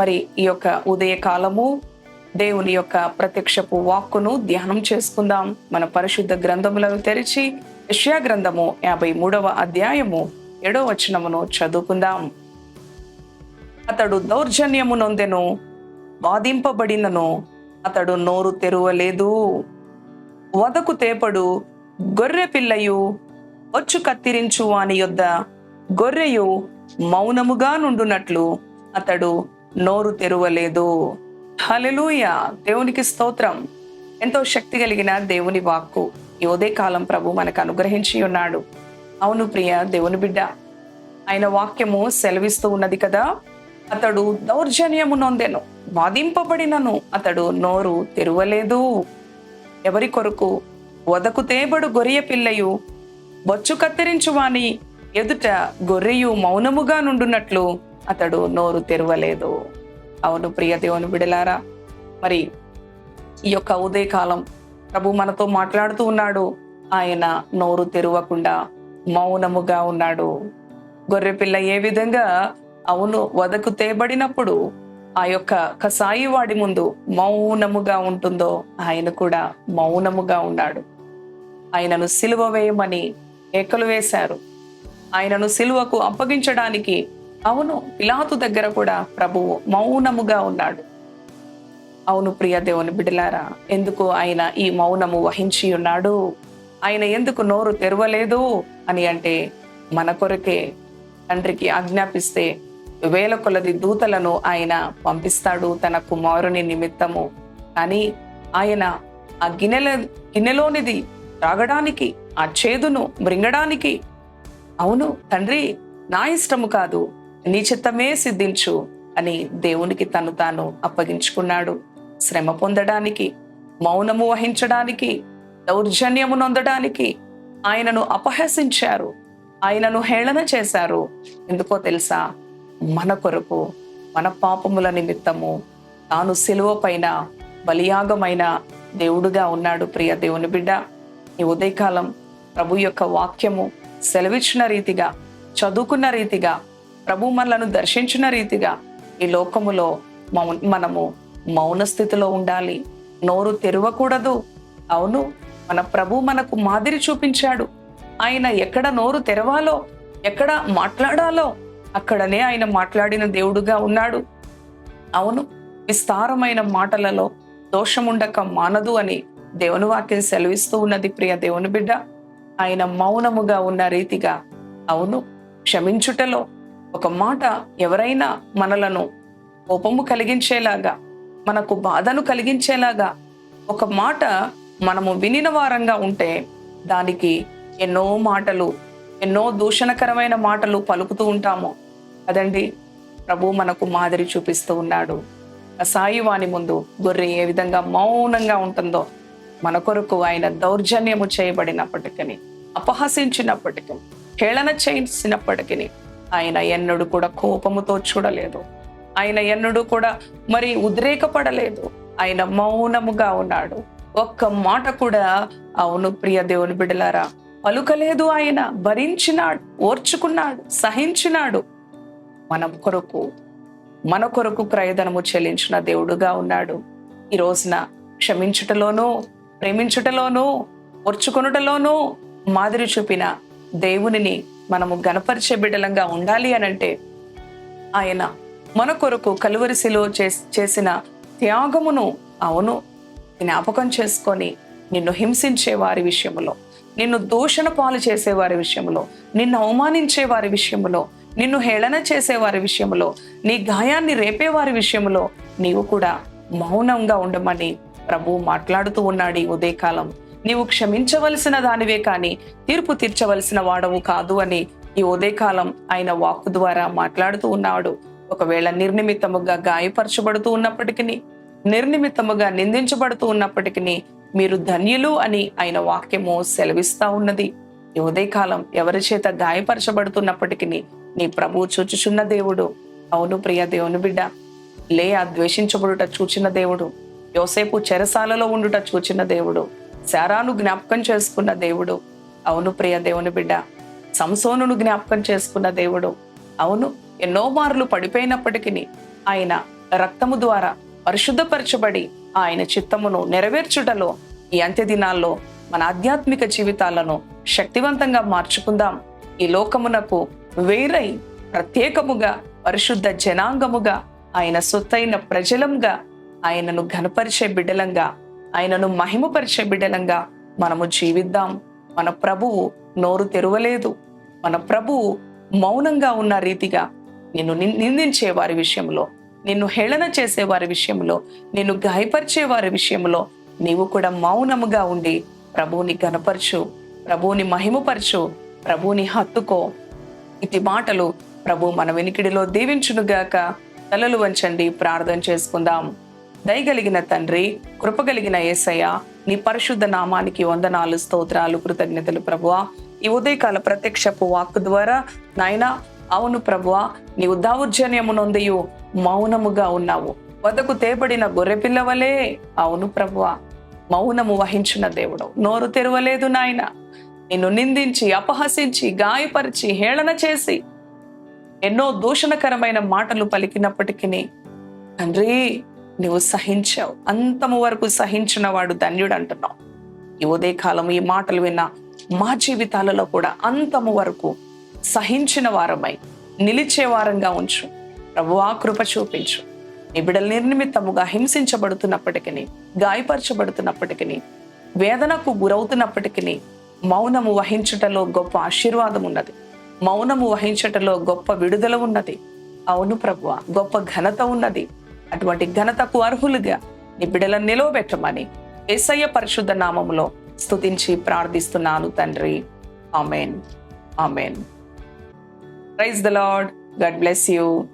మరి ఈ యొక్క ఉదయకాలము దేవుని యొక్క ప్రత్యక్షపు వాక్కును ధ్యానం చేసుకుందాం. మన పరిశుద్ధ గ్రంథములను తెరిచి యష్యా గ్రంథము యాభై మూడవ అధ్యాయము ఏడో వచనమును చదువుకుందాం. అతడు దౌర్జన్యము నొందెను బాధింపబడినను అతడు నోరు తెరువలేదు. వదకు తేపడు గొర్రె పిల్లయు వచ్చు కత్తిరించు వాని యొద్ద గొర్రెయు మౌనముగా నుండునట్లు అతడు నోరు తెరువలేదు. హలెలూయ దేవునికి స్తోత్రం. ఎంతో శక్తి కలిగిన దేవుని వాక్కు ఈ ఉదయ కాలం ప్రభు మనకు అనుగ్రహించి ఉన్నాడు. అవును ప్రియ దేవుని బిడ్డ ఆయన వాక్యము సెలవిస్తూ ఉన్నది కదా? అతడు దౌర్జన్యము నొందెను బాధింపబడినను అతడు నోరు తెరువలేదు. ఎవరి కొరకు? వదకు తేబడు గొర్రె పిల్లయు బొచ్చు కత్తిరించువాని ఎదుట గొర్రెయు మౌనముగా నుండునట్లు అతడు నోరు తెరవలేదు. అవును ప్రియ దేవుని బిడలారా మరి ఈ యొక్క ఉదయకాలం ప్రభు మనతో మాట్లాడుతూ ఉన్నాడు. ఆయన నోరు తెరవకుండా మౌనముగా ఉన్నాడు. గొర్రె పిల్ల ఏ విధంగా అవును వదకు తేబడినప్పుడు ఆ యొక్క కసాయి వాడి ముందు మౌనముగా ఉంటుందో ఆయన కూడా మౌనముగా ఉన్నాడు. ఆయనను సిలువ వేయమని ఏకలు వేశారు. ఆయనను సిలువకు అప్పగించడానికి అవును పిలాతు దగ్గర కూడా ప్రభువు మౌనముగా ఉన్నాడు. అవును ప్రియ దేవుని బిడలారా ఎందుకు ఆయన ఈ మౌనము వహించి ఉన్నాడు? ఆయన ఎందుకు నోరు తెరవలేదు అని అంటే మన కొరకే తండ్రికి ఆజ్ఞాపిస్తే వేల కొలది దూతలను ఆయన పంపిస్తాడు తన కుమారుని నిమిత్తము. కానీ ఆయన ఆ గిన్నెల గిన్నెలోనిది త్రాగడానికి ఆ చేదును మృంగడానికి. అవును తండ్రి నా ఇష్టము కాదు. నీ చిత్తమే సిద్ధించు అని దేవునికి తను తాను అప్పగించుకున్నాడు. శ్రమ పొందడానికి మౌనము వహించడానికి దౌర్జన్యము నొందడానికి ఆయనను అపహసించారు. ఆయనను హేళన చేశారు. ఎందుకో తెలుసా? మన కొరకు మన పాపముల నిమిత్తము తాను సిలువ పైన బలియాగమైన దేవుడుగా ఉన్నాడు ప్రియ దేవుని బిడ్డ. ఈ ఉదయకాలం ప్రభు యొక్క వాక్యము సెలవిచ్చిన రీతిగా చదువుకున్న రీతిగా ప్రభు మనలను దర్శించిన రీతిగా ఈ లోకములో మౌ- మనము మౌన స్థితిలో ఉండాలి. నోరు తెరవకూడదు. అవును మన ప్రభు మనకు మాదిరి చూపించాడు. ఆయన ఎక్కడ నోరు తెరవాలో ఎక్కడ మాట్లాడాలో అక్కడనే ఆయన మాట్లాడిన దేవుడుగా ఉన్నాడు. అవును విస్తారమైన మాటలలో దోషముండక మానదు అని దేవుని వాక్యం సెలవిస్తూ ఉన్నది ప్రియ దేవుని బిడ్డ. ఆయన మౌనముగా ఉన్న రీతిగా అవును క్షమించుటలో ఒక మాట ఎవరైనా మనలను కోపము కలిగించేలాగా మనకు బాధను కలిగించేలాగా ఒక మాట మనము వినిన వారంగా ఉంటే దానికి ఎన్నో మాటలు ఎన్నో దూషణకరమైన మాటలు పలుకుతూ ఉంటాము. కదండి ప్రభు మనకు మాదిరి చూపిస్తూ ఉన్నాడు. కసాయి వాని ముందు గొర్రె ఏ విధంగా మౌనంగా ఉంటుందో మన కొరకు ఆయన దౌర్జన్యము చేయబడినప్పటికీ అపహసించినప్పటికీ హేళన చేసినప్పటికీ ఆయన ఎన్నడూ కూడా కోపముతో చూడలేదు. ఆయన ఎన్నడూ కూడా మరి ఉద్రేకపడలేదు. ఆయన మౌనముగా ఉన్నాడు. ఒక్క మాట కూడా అవును ప్రియ దేవుని బిడలారా పలుకలేదు ఆయన భరించినాడు ఓర్చుకున్నాడు సహించినాడు. మన కొరకు మన కొరకు క్రయధనము చెల్లించిన దేవుడుగా ఉన్నాడు. ఈ రోజున క్షమించుటలోనూ ప్రేమించుటలోనూ ఓర్చుకొనుటలోనూ మాదిరి చూపిన దేవునిని మనము గణపరిచే బిడ్డలంగా ఉండాలి అని అంటే ఆయన మన కొరకు కలువరిశిలో చేసిన త్యాగమును అవును జ్ఞాపకం చేసుకొని నిన్ను హింసించే వారి విషయంలో నిన్ను దూషణ పాలు చేసేవారి విషయంలో నిన్ను అవమానించే వారి విషయంలో నిన్ను హేళన చేసేవారి విషయంలో నీ గాయాన్ని రేపే వారి విషయంలో నీవు కూడా మౌనంగా ఉండమని ప్రభు మాట్లాడుతూ ఉన్నాడు ఈ ఉదయకాలం. నీవు క్షమించవలసిన దానివే కానీ తీర్పు తీర్చవలసిన వాడవు కాదు అని ఈ ఉదయకాలం ఆయన వాక్కు ద్వారా మాట్లాడుతూ ఉన్నాడు. ఒకవేళ నిర్నిమిత్తముగా గాయపరచబడుతూ ఉన్నప్పటికీ నిర్నిమిత్తముగా నిందించబడుతూ ఉన్నప్పటికీ మీరు ధన్యులు అని ఆయన వాక్యము సెలవిస్తా ఉన్నది. ఈ ఉదయకాలం ఎవరి చేత గాయపరచబడుతున్నప్పటికీ నీ ప్రభు చూచుచున్న దేవుడు. అవును ప్రియ దేవుని బిడ్డ లే ద్వేషించబడుట చూచిన దేవుడు. యోసేపు చెరసాలలో ఉండుట చూచిన దేవుడు. శారాను జ్ఞాపకం చేసుకున్న దేవుడు. అవును ప్రియ దేవుని బిడ్డ. సంసోనును జ్ఞాపకం చేసుకున్న దేవుడు. అవును ఎన్నో మార్లు పడిపోయినప్పటికీ ఆయన రక్తము ద్వారా పరిశుద్ధపరచబడి ఆయన చిత్తమును నెరవేర్చుటలో ఈ అంత్య దినాల్లో మన ఆధ్యాత్మిక జీవితాలను శక్తివంతంగా మార్చుకుందాం. ఈ లోకమునకు వేరై ప్రత్యేకముగా పరిశుద్ధ జనాంగముగా ఆయన సొత్తైన ప్రజలంగా ఆయనను ఘనపరిచే బిడ్డలంగా ఆయనను మహిమపరిచే బిడ్డలంగా మనము జీవిద్దాం. మన ప్రభువు నోరు తెరవలేదు. మన ప్రభువు మౌనంగా ఉన్న రీతిగా నిన్ను నిందించే వారి విషయంలో నిన్ను హేళన చేసే వారి విషయంలో నిన్ను గాయపరిచే వారి విషయంలో నీవు కూడా మౌనముగా ఉండి ప్రభువుని గనపరచు ప్రభువుని మహిమపరచు ప్రభువుని హత్తుకో. ఇటు మాటలు ప్రభు మన వెనికిడిలో దీవించునుగాక తలలు వంచండి ప్రార్థన చేసుకుందాం. దయగలిగిన తండ్రి కృపగలిగిన యేసయ్య నీ పరిశుద్ధ నామానికి వందనాలు స్తోత్రాలు కృతజ్ఞతలు ప్రభువా. ఈ ఉదయకాల ప్రత్యక్షపు వాక్కు ద్వారా నాయనా అవును ప్రభువా నీవు దౌర్జన్యమునొందియు మౌనముగా ఉన్నావు. వద్దకు తేబడిన గొర్రెపిల్లవలే అవును ప్రభువా మౌనము వహించిన దేవుడు. నోరు తెరవలేదు నాయన. నిన్ను నిందించి అపహసించి గాయపరిచి హేళన చేసి ఎన్నో దూషణకరమైన మాటలు పలికినప్పటికీ తండ్రి నువ్వు సహించావు. అంతము వరకు సహించిన వాడు ధన్యుడు అంటున్నావు ఈ ఉదయకాలం ఈ మాటలు విన్న మా జీవితాలలో కూడా అంతము వరకు సహించిన వారమై నిలిచే వారంగా ఉంచు. ప్రభువా కృప చూపించు. నీ బిడ్డలు నిర్నిమిత్తముగా హింసించబడుతున్నప్పటికీ గాయపరచబడుతున్నప్పటికీ వేదనకు గురవుతున్నప్పటికీ మౌనము వహించుటలో గొప్ప ఆశీర్వాదం ఉన్నది. మౌనము వహించుటలో గొప్ప విడుదల ఉన్నది. అవును ప్రభువ గొప్ప ఘనత ఉన్నది. అటువంటి ఘనతకు అర్హులుగా నీ బిడ్డలను నిలవబెట్టమని ఏసయ్య పరిశుద్ధ నామములో స్తుతించి ప్రార్థిస్తున్నాను తండ్రి. Amen. Amen. Praise the Lord. God bless you.